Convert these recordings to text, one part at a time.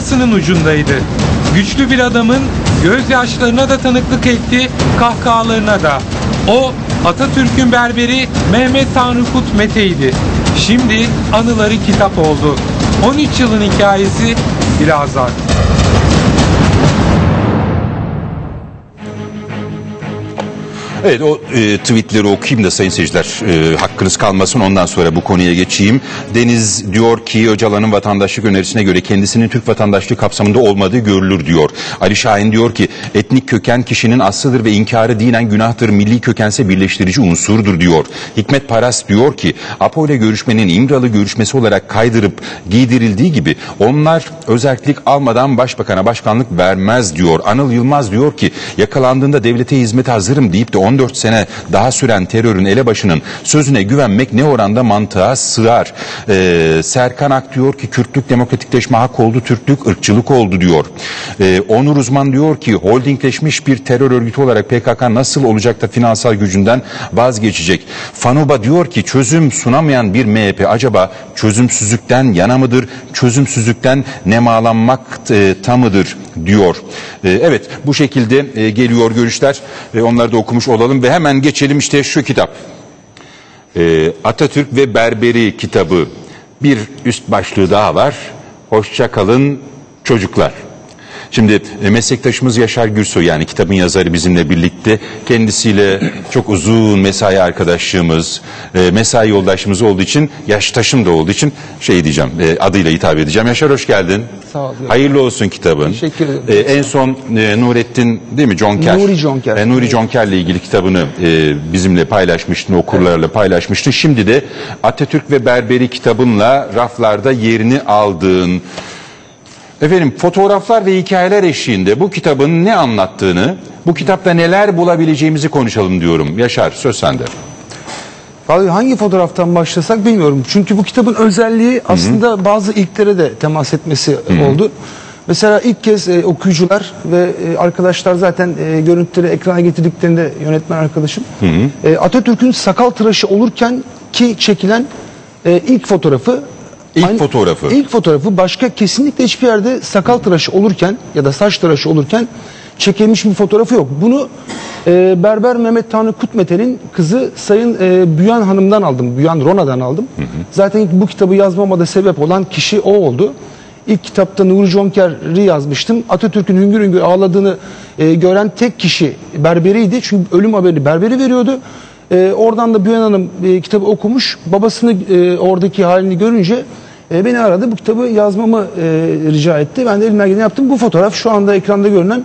kamerasının ucundaydı. Güçlü bir adamın gözyaşlarına da tanıklık etti, kahkahalarına da. O Atatürk'ün berberi Mehmet Tanrıkut Mete'ydi. Şimdi anıları kitap oldu. 13 yılın hikayesi birazdan. Evet o e, tweetleri okuyayım da sayın seyirciler e, hakkınız kalmasın ondan sonra bu konuya geçeyim. Deniz diyor ki Öcalan'ın vatandaşlık önerisine göre kendisinin Türk vatandaşlığı kapsamında olmadığı görülür diyor. Ali Şahin diyor ki etnik köken kişinin aslıdır ve inkarı dinen günahtır milli kökense birleştirici unsurdur diyor. Hikmet Paras diyor ki Apo ile görüşmenin İmralı görüşmesi olarak kaydırıp giydirildiği gibi onlar özellik almadan başbakana başkanlık vermez diyor. Anıl Yılmaz diyor ki yakalandığında devlete hizmete hazırım deyip de 14 sene daha süren terörün elebaşının sözüne güvenmek ne oranda mantığa sığar. Ee, Serkan Ak diyor ki Kürtlük demokratikleşme hak oldu, Türklük ırkçılık oldu diyor. Ee, Onur Uzman diyor ki holdingleşmiş bir terör örgütü olarak PKK nasıl olacak da finansal gücünden vazgeçecek? Fanuba diyor ki çözüm sunamayan bir MHP acaba çözümsüzlükten yana mıdır, çözümsüzlükten nemalanmak e, tamıdır diyor. E, evet bu şekilde e, geliyor görüşler. E, onları da okumuş olalım ve hemen geçelim işte şu kitap. E, Atatürk ve Berberi kitabı. Bir üst başlığı daha var. Hoşça kalın çocuklar. Şimdi e, meslektaşımız Yaşar Gürsoy yani kitabın yazarı bizimle birlikte kendisiyle çok uzun mesai arkadaşlığımız, e, mesai yoldaşımız olduğu için yaştaşım da olduğu için şey diyeceğim e, adıyla hitap edeceğim. Yaşar hoş geldin. Sağ ol. Hayırlı olsun kitabın. Teşekkür ederim. En son e, Nurettin değil mi Conker? Nuri Conker. E, Nuri Conker'le ilgili kitabını e, bizimle paylaşmıştın, okurlarla paylaşmıştın. Şimdi de Atatürk ve Berberi kitabınla raflarda yerini aldığın Efendim fotoğraflar ve hikayeler eşliğinde bu kitabın ne anlattığını, bu kitapta neler bulabileceğimizi konuşalım diyorum. Yaşar söz sende. Vallahi hangi fotoğraftan başlasak bilmiyorum. Çünkü bu kitabın özelliği aslında bazı ilklere de temas etmesi oldu. Mesela ilk kez e, okuyucular ve e, arkadaşlar zaten e, görüntüleri ekrana getirdiklerinde yönetmen arkadaşım e, Atatürk'ün sakal tıraşı olurken ki çekilen e, ilk fotoğrafı İlk fotoğrafı. İlk fotoğrafı başka kesinlikle hiçbir yerde sakal tıraşı olurken ya da saç tıraşı olurken çekilmiş bir fotoğrafı yok. Bunu e, Berber Mehmet Tanrı Kutmete'nin kızı Sayın e, Büyan Hanım'dan aldım. Büyan Rona'dan aldım. Zaten bu kitabı yazmama da sebep olan kişi o oldu. İlk kitapta Nuri Jonker'i yazmıştım. Atatürk'ün hüngür hüngür ağladığını e, gören tek kişi Berberiydi. Çünkü ölüm haberi Berberi veriyordu. E, oradan da Büyan Hanım e, kitabı okumuş. Babasını e, oradaki halini görünce e, beni aradı. Bu kitabı yazmamı e, rica etti. Ben de elimden geleni yaptım. Bu fotoğraf şu anda ekranda görünen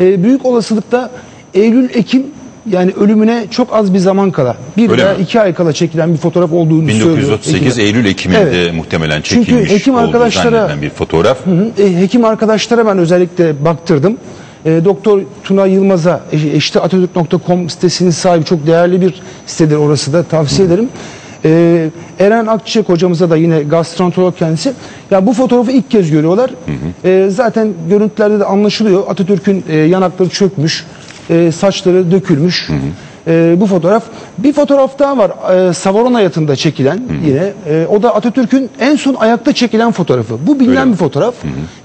e, büyük olasılıkla Eylül-Ekim yani ölümüne çok az bir zaman kala bir Öyle veya mi? iki ay kala çekilen bir fotoğraf olduğunu söylüyor. 1938 Ekim. Eylül Ekim'inde Evet. muhtemelen Çünkü çekilmiş hekim olduğu arkadaşlara- bir fotoğraf. Hı hı. E, hekim arkadaşlara ben özellikle baktırdım. E, Doktor Tuna Yılmaz'a işte atatürk.com sitesinin sahibi çok değerli bir sitedir orası da tavsiye ederim. E, Eren Akçiçek hocamıza da yine gastroenterolog kendisi. Ya bu fotoğrafı ilk kez görüyorlar. E, zaten görüntülerde de anlaşılıyor. Atatürk'ün e, yanakları çökmüş, e, saçları dökülmüş. E, bu fotoğraf. Bir fotoğraf daha var. E, Savarona yatında çekilen yine. E, o da Atatürk'ün en son ayakta çekilen fotoğrafı. Bu bilinen bir fotoğraf.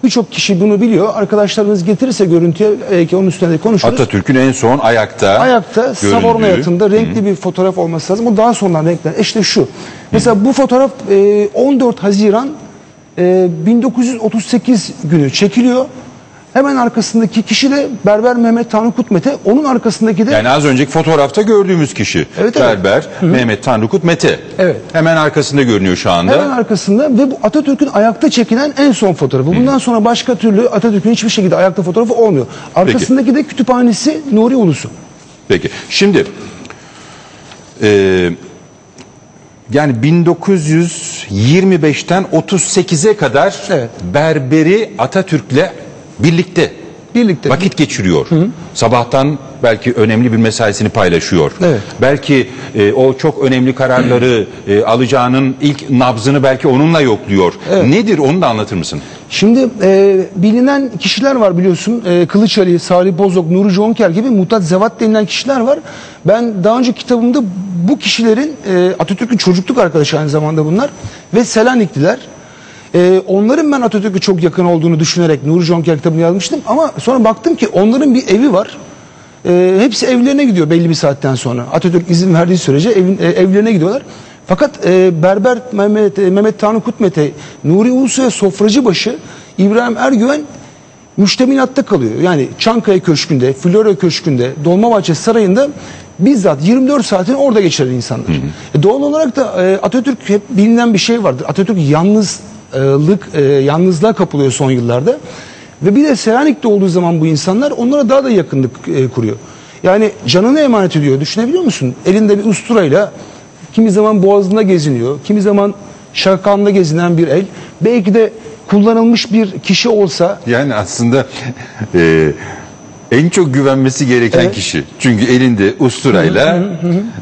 Birçok kişi bunu biliyor. Arkadaşlarınız getirirse görüntüye belki onun üstünde de konuşuruz. Atatürk'ün en son ayakta Ayakta göründüğü- Savorna yatında renkli bir fotoğraf olması lazım. O daha sonradan renkler. İşte şu. Mesela bu fotoğraf e, 14 Haziran e, 1938 günü çekiliyor. Hemen arkasındaki kişi de Berber Mehmet Tanrı Kutmete. Onun arkasındaki de Yani az önceki fotoğrafta gördüğümüz kişi. Evet, evet. Berber, Mehmet Tanrıkut Mete. Evet. Hemen arkasında görünüyor şu anda. Hemen arkasında ve bu Atatürk'ün ayakta çekilen en son fotoğrafı. Bundan sonra başka türlü Atatürk'ün hiçbir şekilde ayakta fotoğrafı olmuyor. Arkasındaki de kütüphanesi Nuri Ulusu. Peki. Şimdi e, yani 1925'ten 38'e kadar Evet. Berberi Atatürk'le birlikte Birlikte. vakit geçiriyor. Sabahtan belki önemli bir mesaisini paylaşıyor. Evet. Belki e, o çok önemli kararları e, alacağının ilk nabzını belki onunla yokluyor. Nedir onu da anlatır mısın? Şimdi e, bilinen kişiler var biliyorsun. E, Kılıç Ali, Salih Bozok, Nuri Jonker gibi Mutat Zevat denilen kişiler var. Ben daha önce kitabımda bu kişilerin e, Atatürk'ün çocukluk arkadaşı aynı zamanda bunlar ve Selanikliler. E, onların ben Atatürk'e çok yakın olduğunu düşünerek Nuri Jonker kitabını yazmıştım. Ama sonra baktım ki onların bir evi var. E, hepsi evlerine gidiyor belli bir saatten sonra. Atatürk izin verdiği sürece evin, e, evlerine gidiyorlar. Fakat e, Berber Mehmet, e, Mehmet Tanrı Kutmete, Nuri Ulusu ve Sofracıbaşı, İbrahim Ergüven müştemilatta kalıyor. Yani Çankaya Köşkü'nde, Flora Köşkü'nde, Dolmabahçe Sarayı'nda bizzat 24 saatini orada geçiren insanlar. E, doğal olarak da e, Atatürk hep bilinen bir şey vardır. Atatürk yalnızlık, e, yalnızlığa kapılıyor son yıllarda. Ve bir de Selanik'te olduğu zaman bu insanlar onlara daha da yakınlık e, kuruyor. Yani canını emanet ediyor. Düşünebiliyor musun? Elinde bir usturayla kimi zaman boğazında geziniyor, kimi zaman şarkanda gezinen bir el. Belki de kullanılmış bir kişi olsa Yani aslında e, en çok güvenmesi gereken Evet. kişi. Çünkü elinde usturayla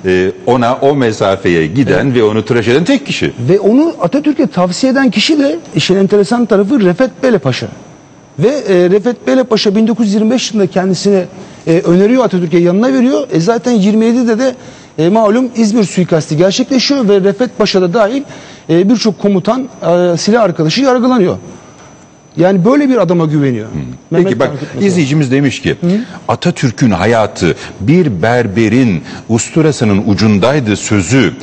e, ona o mesafeye giden ve onu tıraş eden tek kişi. Ve onu Atatürk'e tavsiye eden kişi de işin enteresan tarafı Refet Bele Paşa. Ve e, Refet Bele Paşa 1925 yılında kendisine e, öneriyor Atatürk'e yanına veriyor. E, zaten 27'de de e, malum İzmir suikasti gerçekleşiyor ve Refet Paşa da dahil e, birçok komutan e, silah arkadaşı yargılanıyor. Yani böyle bir adama güveniyor. Mehmet Peki bak Kutlusoy. izleyicimiz demiş ki Atatürk'ün hayatı bir berberin usturasının ucundaydı sözü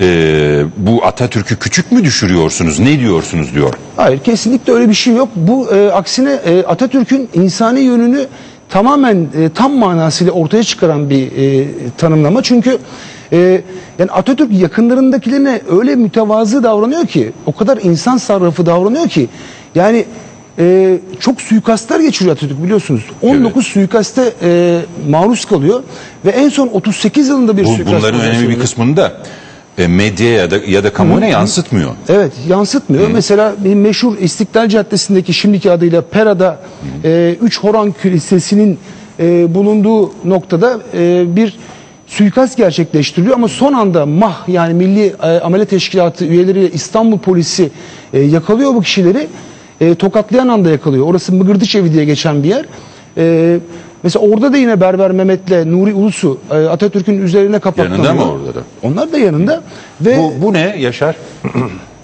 e, bu Atatürk'ü küçük mü düşürüyorsunuz ne diyorsunuz diyor. Hayır kesinlikle öyle bir şey yok. Bu e, aksine e, Atatürk'ün insani yönünü tamamen e, tam manasıyla ortaya çıkaran bir e, tanımlama. Çünkü e, yani Atatürk yakınlarındakilerine öyle mütevazı davranıyor ki, o kadar insan sarrafı davranıyor ki yani e, çok suikastlar geçiriyor Atatürk biliyorsunuz. 19 suikaste e, maruz kalıyor ve en son 38 yılında bir Bu, suikast bunların önemli bir kısmını da e, medyaya ya da, ya da kamuoyuna yansıtmıyor. Evet yansıtmıyor. Mesela bir meşhur İstiklal Caddesi'ndeki şimdiki adıyla Pera'da e, Üç Horan Kilisesi'nin e, bulunduğu noktada e, bir suikast gerçekleştiriliyor ama son anda MAH yani Milli e, Ameliyat Teşkilatı üyeleri İstanbul polisi e, yakalıyor bu kişileri. E, tokatlayan anda yakalıyor. Orası Mıgırdıç Evi diye geçen bir yer. E, mesela orada da yine Berber Mehmet'le Nuri Ulusu e, Atatürk'ün üzerine kapaklanıyor. Yanında mı orada da? Onlar da yanında. Ve Bu, bu ne Yaşar?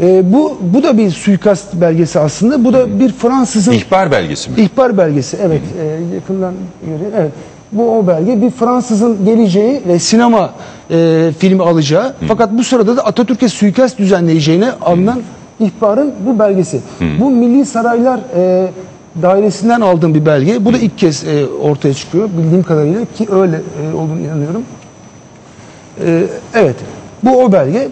e, bu bu da bir suikast belgesi aslında. Bu da bir Fransızın İhbar belgesi mi? ihbar belgesi. Evet, e, yakından görüyor. Evet. Bu o belge bir Fransızın geleceği ve sinema e, filmi alacağı. Fakat bu sırada da Atatürk'e suikast düzenleyeceğine alınan ihbarın bu belgesi. Bu Milli Saraylar e, dairesinden aldığım bir belge. Bu da ilk kez e, ortaya çıkıyor bildiğim kadarıyla ki öyle e, olduğunu inanıyorum. Ee, evet. Bu o belge.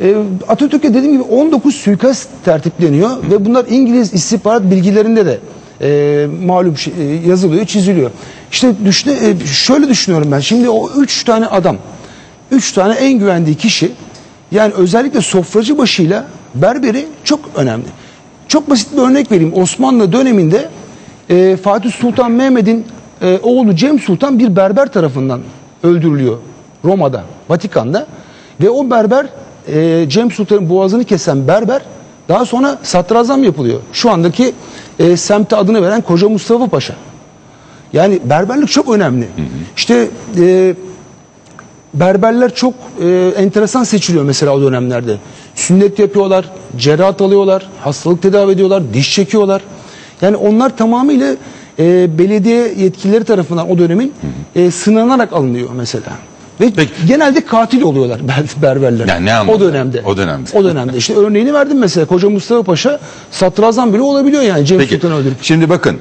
Ee, Atatürk'e dediğim gibi 19 suikast tertipleniyor ve bunlar İngiliz istihbarat bilgilerinde de e, malum şey, e, yazılıyor, çiziliyor. İşte düşün, e, şöyle düşünüyorum ben. Şimdi o üç tane adam, üç tane en güvendiği kişi, yani özellikle sofracı başıyla berberi çok önemli. Çok basit bir örnek vereyim. Osmanlı döneminde e, Fatih Sultan Mehmet'in e, oğlu Cem Sultan bir berber tarafından öldürülüyor Roma'da, Vatikan'da ve o berber e, Cem Sultan'ın boğazını kesen berber daha sonra satrazam yapılıyor. Şu andaki e, semte adını veren Koca Mustafa Paşa. Yani berberlik çok önemli. İşte e, berberler çok e, enteresan seçiliyor mesela o dönemlerde. Sünnet yapıyorlar, cerrahat alıyorlar, hastalık tedavi ediyorlar, diş çekiyorlar. Yani onlar tamamıyla e, belediye yetkilileri tarafından o dönemin e, sınanarak alınıyor mesela. Ve Peki. genelde katil oluyorlar ber- berberler. Yani ne o anlamda? dönemde. O dönemde. O dönemde. İşte örneğini verdim mesela. Koca Mustafa Paşa satrazam bile olabiliyor yani Cem Peki Sultan'ı öldürüp. şimdi bakın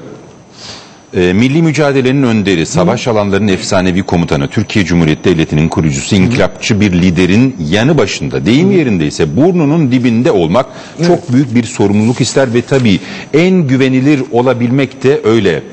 e, milli mücadelenin önderi, savaş alanlarının efsanevi komutanı, Türkiye Cumhuriyeti Devleti'nin kurucusu, inkılapçı bir liderin yanı başında, deyim yerindeyse burnunun dibinde olmak çok büyük bir sorumluluk ister ve tabii en güvenilir olabilmek de öyle.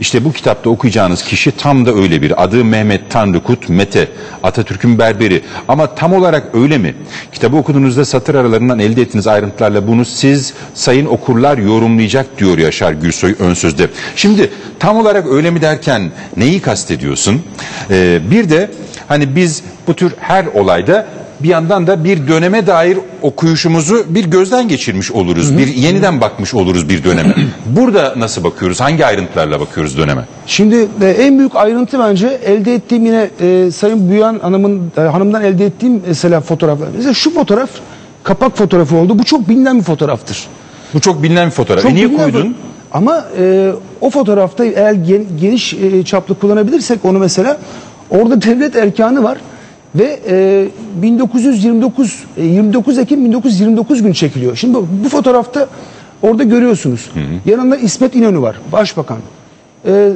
İşte bu kitapta okuyacağınız kişi tam da öyle bir. Adı Mehmet Tanrıkut Mete. Atatürk'ün berberi. Ama tam olarak öyle mi? Kitabı okuduğunuzda satır aralarından elde ettiğiniz ayrıntılarla bunu siz sayın okurlar yorumlayacak diyor Yaşar Gürsoy ön sözde. Şimdi tam olarak öyle mi derken neyi kastediyorsun? Ee, bir de hani biz bu tür her olayda bir yandan da bir döneme dair okuyuşumuzu bir gözden geçirmiş oluruz. Bir yeniden bakmış oluruz bir döneme. Burada nasıl bakıyoruz? Hangi ayrıntılarla bakıyoruz döneme? Şimdi e, en büyük ayrıntı bence elde ettiğim yine e, Sayın Büyan Hanım'ın e, hanımdan elde ettiğim mesela fotoğraflar. Mesela şu fotoğraf kapak fotoğrafı oldu. Bu çok bilinen bir fotoğraftır. Bu çok bilinen bir fotoğraf. Çok e niye koydun? Ama e, o fotoğrafta eğer gen- geniş e, çaplı kullanabilirsek onu mesela orada devlet erkanı var ve e, 1929 e, 29 Ekim 1929 gün çekiliyor. Şimdi bu, bu fotoğrafta orada görüyorsunuz. Yanında İsmet İnönü var, başbakan. E,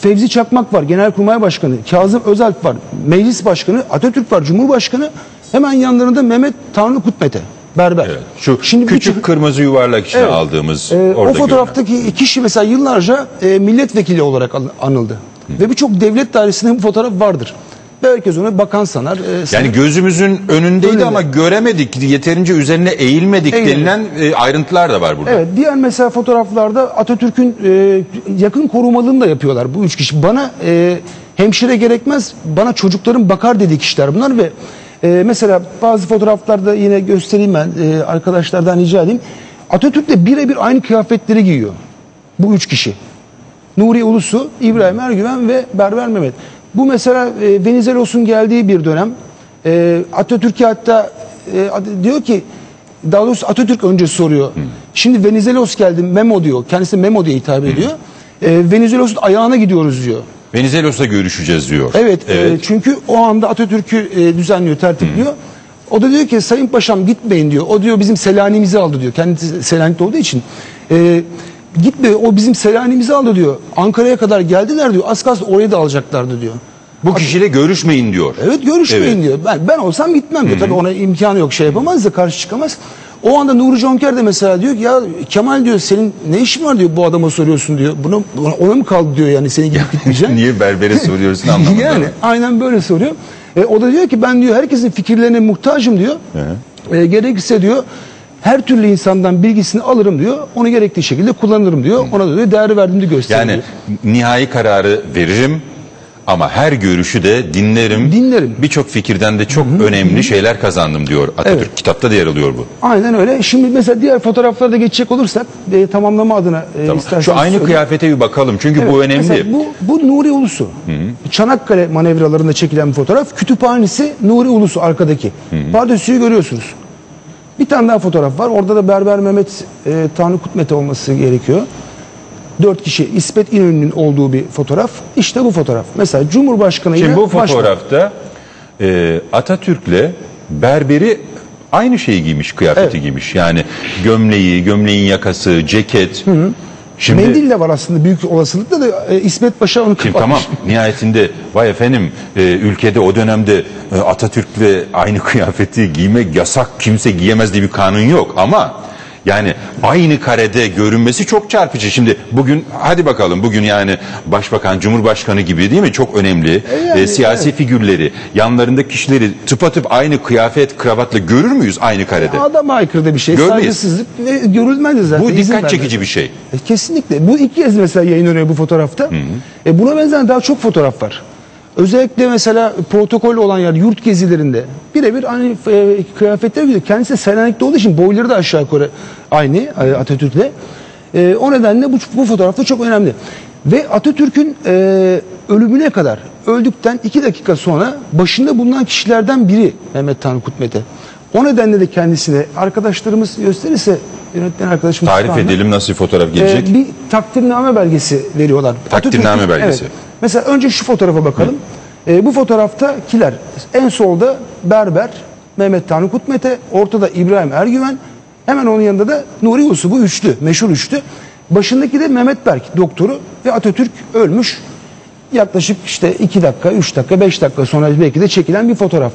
Fevzi Çakmak var, Genelkurmay Başkanı. Kazım Özalp var, Meclis Başkanı. Atatürk var, Cumhurbaşkanı. Hemen yanlarında Mehmet Tanrı Kutmete, berber. Evet. Şu Şimdi küçük çocuk- kırmızı yuvarlak içine Evet. aldığımız Ee, orada o fotoğraftaki kişi mesela yıllarca e, milletvekili olarak an- anıldı. Ve birçok devlet dairesinde bu fotoğraf vardır. Herkes onu bakan sanar. e, sanar. Yani gözümüzün önündeydi Önünde. ama göremedik, yeterince üzerine eğilmedik Eğilmedik. denilen e, ayrıntılar da var burada. Evet diğer mesela fotoğraflarda Atatürk'ün e, yakın korumalığını da yapıyorlar bu üç kişi. Bana e, hemşire gerekmez, bana çocuklarım bakar dediği kişiler bunlar ve e, mesela bazı fotoğraflarda yine göstereyim ben e, arkadaşlardan rica edeyim. Atatürk'le birebir aynı kıyafetleri giyiyor bu üç kişi. Nuri Ulusu, İbrahim Ergüven ve Berber Mehmet. Bu mesela e, Venizelos'un geldiği bir dönem. E, Atatürk'e hatta e, diyor ki daha doğrusu Atatürk önce soruyor. Şimdi Venizelos geldi Memo diyor. Kendisi Memo diye hitap ediyor. E, Venizelos'un ayağına gidiyoruz diyor. Venizelos'la görüşeceğiz diyor. Evet, e, çünkü o anda Atatürk'ü e, düzenliyor, tertipliyor. O da diyor ki Sayın Paşam gitmeyin diyor. O diyor bizim Selanik'imizi aldı diyor. Kendisi Selanik'te olduğu için. E, gitme o bizim Selanik'imizi aldı diyor. Ankara'ya kadar geldiler diyor. Az kalsın orayı da alacaklardı diyor. Bu kişiyle görüşmeyin diyor. Evet görüşmeyin Evet. diyor. Ben ben olsam gitmem diyor. Tabii ona imkanı yok şey yapamaz da karşı çıkamaz. O anda Nuri Jonker de mesela diyor ki ya Kemal diyor senin ne işin var diyor bu adama soruyorsun diyor. Buna, buna- ona mı kaldı diyor yani seni gidip gitmeyeceksin. Niye berbere soruyorsun anlamadım. yani aynen böyle soruyor. E, o da diyor ki ben diyor herkesin fikirlerine muhtacım diyor. E, gerekirse diyor her türlü insandan bilgisini alırım diyor. Onu gerektiği şekilde kullanırım diyor. Ona da diyor değer verdiğini gösteriyor. Yani nihai kararı veririm ama her görüşü de dinlerim. Dinlerim. Birçok fikirden de çok önemli şeyler kazandım diyor Atatürk. Evet. Kitapta da yer alıyor bu. Aynen öyle. Şimdi mesela diğer fotoğraflara da geçecek olursak e, tamamlama adına e, Tamam. isterseniz Şu aynı söyleyeyim. kıyafete bir bakalım çünkü Evet, bu önemli. mesela bu, bu Nuri Ulusu. Çanakkale manevralarında çekilen bir fotoğraf. Kütüphanesi Nuri Ulusu arkadaki. Pardösü'yü görüyorsunuz. Bir tane daha fotoğraf var. Orada da Berber Mehmet e, Tanrı Kutmete olması gerekiyor. Dört kişi İsmet İnönü'nün olduğu bir fotoğraf. İşte bu fotoğraf. Mesela Cumhurbaşkanı ile Şimdi bu başbakan. fotoğrafta e, Atatürk'le berberi aynı şeyi giymiş, kıyafeti Evet. giymiş. Yani gömleği, gömleğin yakası, ceket. Şimdi Mendil de var aslında büyük olasılıkla da e, İsmet Paşa onu Şimdi kapatmış. tamam nihayetinde vay efendim e, ülkede o dönemde e, Atatürk'le aynı kıyafeti giymek yasak kimse giyemez diye bir kanun yok ama yani aynı karede görünmesi çok çarpıcı. Şimdi bugün hadi bakalım bugün yani başbakan, cumhurbaşkanı gibi değil mi çok önemli yani, e, siyasi figürleri, yanlarındaki kişileri tıpatıp aynı kıyafet, kravatla görür müyüz aynı karede? Adama aykırı da bir şey. Görmeyiz. Saygısızlık ve görülmez zaten. Bu dikkat vermez. çekici bir şey. E, kesinlikle. Bu ilk kez mesela yayınlanıyor bu fotoğrafta. E, buna benzer daha çok fotoğraf var. Özellikle mesela protokol olan yer yurt gezilerinde birebir aynı e, kıyafetler giyiyor. Kendisi Selanik'te olduğu için boyları da aşağı yukarı aynı e, Atatürk'le. E, o nedenle bu, bu fotoğrafta çok önemli. Ve Atatürk'ün e, ölümüne kadar öldükten iki dakika sonra başında bulunan kişilerden biri Mehmet Tanrı Kutmete. O nedenle de kendisine arkadaşlarımız gösterirse yönetmen arkadaşımız Tarif edelim nasıl bir fotoğraf ee, gelecek? bir takdirname belgesi veriyorlar. Takdirname belgesi. Evet. Mesela önce şu fotoğrafa bakalım. Ee, bu fotoğraftakiler en solda Berber, Mehmet Tanrı Kutmete, ortada İbrahim Ergüven, hemen onun yanında da Nuri Usu bu üçlü, meşhur üçlü. Başındaki de Mehmet Berk doktoru ve Atatürk ölmüş. Yaklaşık işte 2 dakika, 3 dakika, 5 dakika sonra belki de çekilen bir fotoğraf.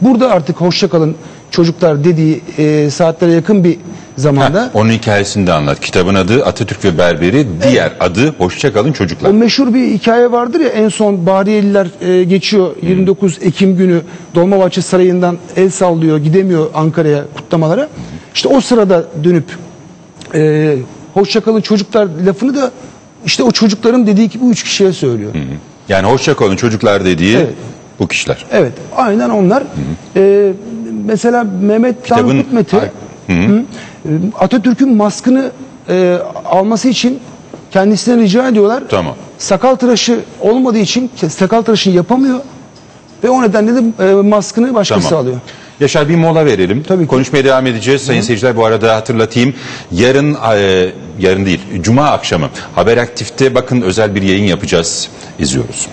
Burada artık hoşça kalın çocuklar dediği e, saatlere yakın bir zamanda Heh, onun hikayesini de anlat. Kitabın adı Atatürk ve Berberi, diğer adı Hoşçakalın Çocuklar. O meşhur bir hikaye vardır ya en son Bahriyeliler e, geçiyor 29 Ekim günü Dolmabahçe Sarayı'ndan el sallıyor gidemiyor Ankara'ya kutlamalara. İşte o sırada dönüp e, hoşçakalın çocuklar lafını da işte o çocukların dediği gibi üç kişiye söylüyor. Yani Hoşçakalın Çocuklar dediği Evet. bu kişiler. Evet aynen onlar. E, mesela Mehmet Kitabın- Hı. E, Atatürk'ün maskını e, alması için kendisine rica ediyorlar. Tamam. Sakal tıraşı olmadığı için sakal tıraşını yapamıyor. Ve o nedenle de e, maskını başkası Tamam. alıyor. Yaşar bir mola verelim. Tabii ki. Konuşmaya devam edeceğiz. Sayın seyirciler bu arada hatırlatayım. Yarın, e, yarın değil, Cuma akşamı Haber Aktif'te bakın özel bir yayın yapacağız. İzliyoruz.